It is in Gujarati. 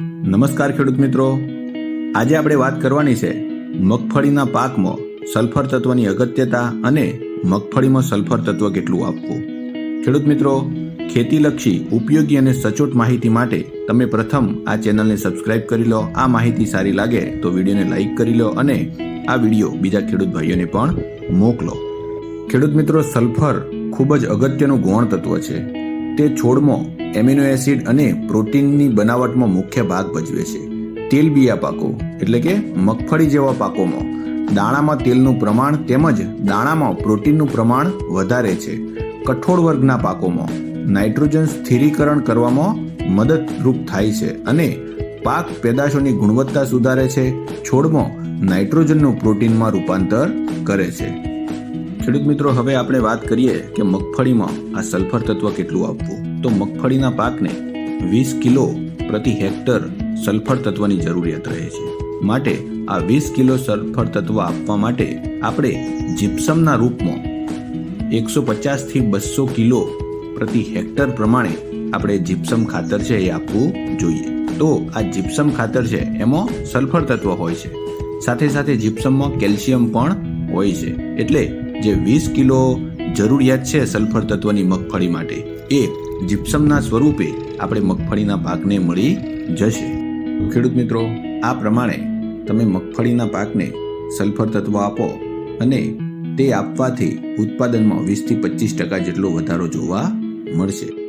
નમસ્કાર ખેડૂત મિત્રો. આજે આપણે વાત કરવાની છે મગફળીના પાકમાં સલ્ફર તત્વની અગત્યતા અને મગફળીમાં સલ્ફર તત્વ કેટલું આપવું. ખેડૂત મિત્રો, ખેતીલક્ષી, ઉપયોગી અને સચોટ માહિતી માટે તમે પ્રથમ આ ચેનલને સબસ્ક્રાઇબ કરી લો. આ માહિતી સારી લાગે તો વિડીયોને લાઇક કરી લો અને આ વીડિયો બીજા ખેડૂત ભાઈઓને પણ મોકલો. ખેડૂત મિત્રો, સલ્ફર ખૂબ જ અગત્યનું ગૌણ તત્વ છે. તે છોડમાં એમિનો એસિડ અને પ્રોટીનની બનાવટમાં મુખ્ય ભાગ ભજવે છે. તેલબિયા પાકો, એટલે કે મગફળી જેવા પાકોમાં. દાણામાં તેલનું પ્રમાણ તેમજ દાણામાં પ્રોટીનનું પ્રમાણ વધારે છે. કઠોળ વર્ગના પાકોમાં નાઇટ્રોજન સ્થિરીકરણ કરવામાં મદદરૂપ થાય છે અને પાક પેદાશોની ગુણવત્તા સુધારે છે. છોડમાં નાઇટ્રોજનનું પ્રોટીનમાં રૂપાંતર કરે છે. ખેડૂત મિત્રો, હવે આપણે વાત કરીએ કે મગફળીમાં આ સલ્ફર તત્વ કેટલું આપવું તો મગફળીના પાકને વીસ કિલો પ્રતિ હેક્ટર સલ્ફર તત્વની જરૂરિયાત રહે છે. માટે આ વીસ કિલો સલ્ફર તત્વ આપવા માટે આપણે જીપ્સમના રૂપમાં એકસો પચાસથી બસો કિલો પ્રતિ હેક્ટર પ્રમાણે આપણે જીપ્સમ ખાતર છે એ આપવું જોઈએ. તો આ જીપ્સમ ખાતર છે એમાં સલ્ફર તત્વ હોય છે. સાથે સાથે જીપ્સમમાં કેલ્શિયમ પણ હોય છે. એટલે જે વીસ કિલો જરૂરિયાત છે સલ્ફર તત્વની મગફળી માટે, એ જીપ્સમના સ્વરૂપે આપણે મગફળીના પાકને મળી જશે. ખેડૂત મિત્રો, આ પ્રમાણે તમે મગફળીના પાકને સલ્ફર તત્વ આપો અને તે આપવાથી ઉત્પાદનમાં વીસથી પચીસ ટકા જેટલો વધારો જોવા મળશે.